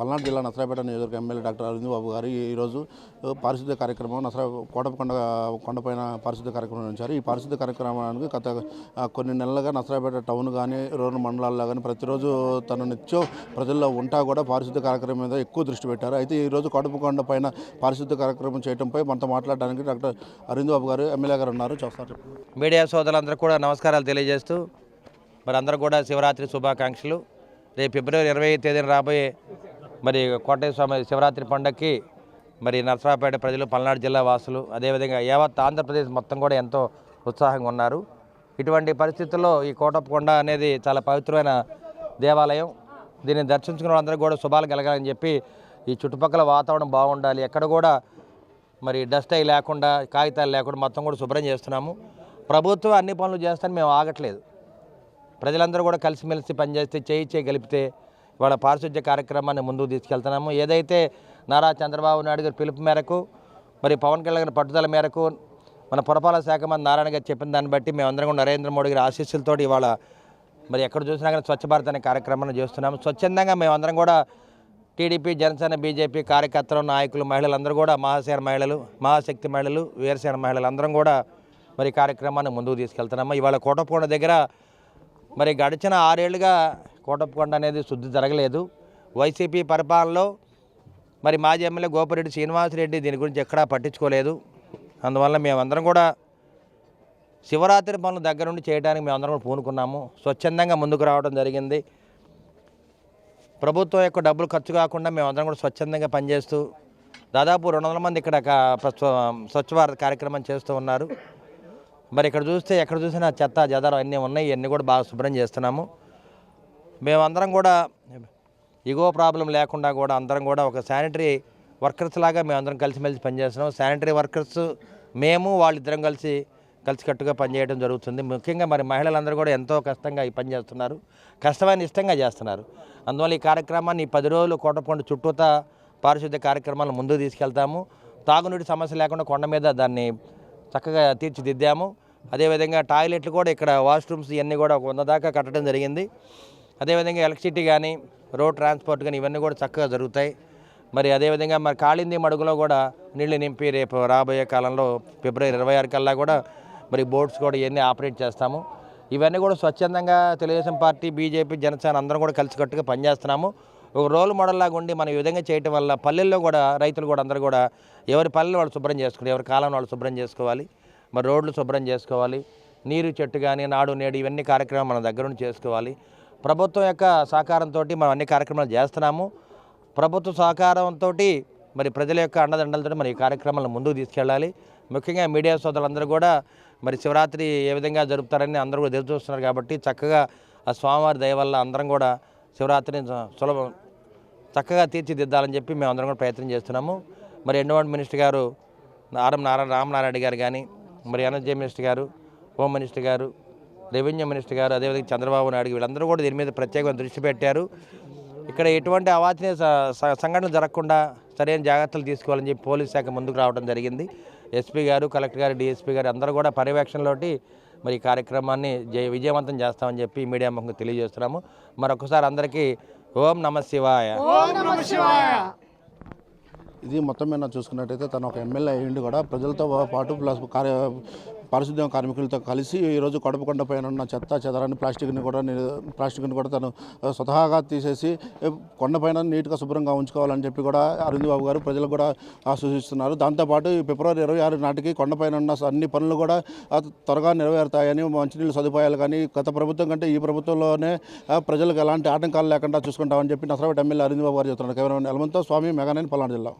పల్నాడు జిల్లా నసరాపేట నియోజకవర్గ MLA doctor Arvind బాబు గారు ఈరోజు పారిశుద్ధ్య కార్యక్రమం నసరా కోటపకొండ కొండపైన పారిశుద్ధ్య కార్యక్రమం నిర్వహించారు. ఈ పారిశుద్ధ్య కార్యక్రమానికి గత కొన్ని నెలలుగా నసరాపేట టౌన్ కానీ రూరల్ మండలాల్లో కానీ ప్రతిరోజు తన నిత్యం ప్రజల్లో ఉంటా కూడా పారిశుద్ధ్య కార్యక్రమం మీద ఎక్కువ దృష్టి పెట్టారు. అయితే ఈరోజు కోటపకొండ పైన పారిశుద్ధ్య కార్యక్రమం చేయడంపై మనతో మాట్లాడడానికి డాక్టర్ అరవింద్ బాబు గారు ఎమ్మెల్యే గారు ఉన్నారు. చూస్తారు. మీడియా సోదరులందరూ కూడా నమస్కారాలు తెలియజేస్తూ మరి అందరూ కూడా శివరాత్రి శుభాకాంక్షలు. రేపు ఫిబ్రవరి ఇరవై తేదీన రాబోయే మరి కోటయ్య స్వామి శివరాత్రి పండగకి మరి నరసరావుపేట ప్రజలు పల్నాడు జిల్లా వాసులు అదేవిధంగా యావత్ ఆంధ్రప్రదేశ్ మొత్తం కూడా ఎంతో ఉత్సాహంగా ఉన్నారు. ఇటువంటి పరిస్థితుల్లో ఈ కోటప్పకొండ అనేది చాలా పవిత్రమైన దేవాలయం. దీన్ని దర్శించుకున్న వాళ్ళందరూ కూడా శుభాలు కలగాలని చెప్పి ఈ చుట్టుపక్కల వాతావరణం బాగుండాలి. ఎక్కడ కూడా మరి డస్ట్ అయి లేకుండా కాగితాలు లేకుండా మొత్తం కూడా శుభ్రం చేస్తున్నాము. ప్రభుత్వం అన్ని పనులు చేస్తాను మేము ఆగట్లేదు. ప్రజలందరూ కూడా కలిసిమెలిసి పనిచేస్తే చేయి చేయగలిపితే వాళ్ళ ఇవాళ పారిశుద్ధ్య కార్యక్రమాన్ని ముందుకు తీసుకెళ్తున్నాము. ఏదైతే నారా చంద్రబాబు నాయుడు గారి పిలుపు మేరకు మరి పవన్ కళ్యాణ్ గారి పట్టుదల మేరకు మన పురపాలక శాఖ మంత్రి నారాయణ గారు చెప్పిన దాన్ని బట్టి మేమందరం కూడా నరేంద్ర మోడీ గారి ఆశీస్సులతో ఇవాళ మరి ఎక్కడ చూసినా కానీ స్వచ్ఛ భారత్ అనే కార్యక్రమాన్ని చేస్తున్నాము. స్వచ్ఛందంగా మేమందరం కూడా టీడీపీ జనసేన బీజేపీ కార్యకర్తలు నాయకులు మహిళలందరూ కూడా మహాసేన మహిళలు మహాశక్తి మహిళలు వీరసేన మహిళలు అందరం కూడా మరి కార్యక్రమాన్ని ముందుకు తీసుకెళ్తున్నాము. ఇవాళ కోటప్పకొండ దగ్గర మరి గడిచిన ఆరేళ్ళుగా కోటప్పకొండ అనేది శుద్ధి జరగలేదు. వైసీపీ పరిపాలనలో మరి మాజీ ఎమ్మెల్యే గోపిరెడ్డి శ్రీనివాసరెడ్డి దీని గురించి ఎక్కడా పట్టించుకోలేదు. అందువల్ల మేమందరం కూడా శివరాత్రి పనులు దగ్గర నుండి చేయడానికి మేమందరం కూడా పూనుకున్నాము. స్వచ్ఛందంగా ముందుకు రావడం జరిగింది. ప్రభుత్వం యొక్క డబ్బులు ఖర్చు కాకుండా మేమందరం కూడా స్వచ్ఛందంగా పనిచేస్తూ దాదాపు రెండు వందల మంది ఇక్కడ స్వచ్ఛ భారత్ కార్యక్రమం చేస్తూ ఉన్నారు. మరి ఇక్కడ చూస్తే ఎక్కడ చూసినా చెత్త జదరం అన్నీ ఉన్నాయి. ఇవన్నీ కూడా బాగా శుభ్రం చేస్తున్నాము. మేమందరం కూడా ఇగో ప్రాబ్లం లేకుండా కూడా అందరం కూడా ఒక శానిటరీ వర్కర్స్ లాగా మేమందరం కలిసిమెలిసి పనిచేస్తున్నాం. శానిటరీ వర్కర్స్ మేము వాళ్ళిద్దరం కలిసి కలిసికట్టుగా పనిచేయడం జరుగుతుంది. ముఖ్యంగా మరి మహిళలందరూ కూడా ఎంతో కష్టంగా ఈ పని చేస్తున్నారు. కష్టమైన ఇష్టంగా చేస్తున్నారు. అందువల్ల ఈ కార్యక్రమాన్ని పది రోజులు కోటపొండ చుట్టూతా పారిశుద్ధ్య కార్యక్రమాలను ముందుకు తీసుకెళ్తాము. తాగునీటి సమస్య లేకుండా కొండ మీద దాన్ని చక్కగా తీర్చిదిద్దాము. అదేవిధంగా టాయిలెట్లు కూడా ఇక్కడ వాష్రూమ్స్ ఇవన్నీ కూడా ఒక వంద దాకా కట్టడం జరిగింది. అదేవిధంగా ఎలక్ట్రిసిటీ కానీ రోడ్ ట్రాన్స్పోర్ట్ కానీ ఇవన్నీ కూడా చక్కగా జరుగుతాయి. మరి అదేవిధంగా మరి కాళింది మడుగులో కూడా నీళ్ళు నింపి రేపు రాబోయే కాలంలో ఫిబ్రవరి ఇరవై ఆరు కల్లా కూడా మరి బోట్స్ కూడా ఇవన్నీ ఆపరేట్ చేస్తాము. ఇవన్నీ కూడా స్వచ్ఛందంగా తెలుగుదేశం పార్టీ బీజేపీ జనసేన అందరం కూడా కలిసికట్టుగా పనిచేస్తున్నాము. ఒక రోల్ మోడల్ లాగా ఉండి మనం ఈ విధంగా చేయటం వల్ల పల్లెల్లో కూడా రైతులు కూడా అందరూ కూడా ఎవరి పల్లెలు వాళ్ళు శుభ్రం చేసుకుని ఎవరి కాలం వాళ్ళు శుభ్రం చేసుకోవాలి మరి రోడ్లు శుభ్రం చేసుకోవాలి నీరు చెట్టు కానీ నాడు నేడు ఇవన్నీ కార్యక్రమాలు మన దగ్గర నుండి చేసుకోవాలి. ప్రభుత్వం యొక్క సహకారంతో మనం అన్ని కార్యక్రమాలు చేస్తున్నాము. ప్రభుత్వ సహకారంతో మరి ప్రజల యొక్క అండదండలతో మరి ఈ కార్యక్రమాలను ముందుకు తీసుకెళ్ళాలి. ముఖ్యంగా మీడియా సోదరులందరూ కూడా మరి శివరాత్రి ఏ విధంగా జరుపుతారని అందరూ కూడా ఎదురు చూస్తున్నారు కాబట్టి చక్కగా ఆ స్వామివారి దయ వల్ల అందరం కూడా శివరాత్రిని సులభం చక్కగా తీర్చిదిద్దాలని చెప్పి మేము అందరం కూడా ప్రయత్నం చేస్తున్నాము. మరి ఎండోమెంట్ మినిస్టర్ గారు ఆర్ఎం నారాయణ రామనారాయణ గారు కానీ మరి ఎనర్జీ మినిస్టర్ గారు హోమ్ మినిస్టర్ గారు రెవెన్యూ మినిస్టర్ గారు అదేవిధంగా చంద్రబాబు నాయుడు వీళ్ళందరూ కూడా దీని మీద ప్రత్యేకమైన దృష్టి పెట్టారు. ఇక్కడ ఎటువంటి అవాంఛనీయ స- సంఘటనలు జరగకుండా సరైన జాగ్రత్తలు తీసుకోవాలని చెప్పి పోలీస్ శాఖ ముందుకు రావడం జరిగింది. ఎస్పీ గారు కలెక్టర్ గారు డిఎస్పీ గారు అందరూ కూడా పర్యవేక్షణలోటి మరి ఈ కార్యక్రమాన్ని జయ విజయవంతం చేస్తామని చెప్పి మీడియా ముఖంగా తెలియజేస్తున్నాము. మరొకసారి అందరికీ ఓం నమ శివాయ. ఇది మొత్తం మీద చూసుకున్నట్టయితే తను ఒక ఎమ్మెల్యే అయ్యిండి కూడా. ప్రజలతో పాటు ప్లస్ కార్య పారిశుద్ధ్య కార్మికులతో కలిసి ఈరోజు కడుపుకొండ పైన ఉన్న చెత్త చెదరాన్ని ప్లాస్టిక్ని కూడా ని- ప్లాస్టిక్ని కూడా తను స్వతహాగా తీసేసి కొండపైన నీట్గా శుభ్రంగా ఉంచుకోవాలని చెప్పి కూడా అరవింద్ బాబు గారు ప్రజలు కూడా ఆ, సూచిస్తున్నారు దాంతోపాటు ఫిబ్రవరి ఇరవై ఆరు నాటికి కొండపైన ఉన్న అన్ని పనులు కూడా త్వరగా నెరవేరుతాయని మంచినీళ్ళ సదుపాయాలు కానీ గత ప్రభుత్వం కంటే ఈ ప్రభుత్వంలోనే ప్రజలకు ఎలాంటి ఆటంకాలు లేకుండా చూసుకుంటామని చెప్పి నసరాపేట ఎమ్మెల్యే అరవింద్ బాబు గారు చెప్తున్నారు. కేవలం ఎలమంతో స్వామి మెగానైన్ పల్నాడు జిల్లా.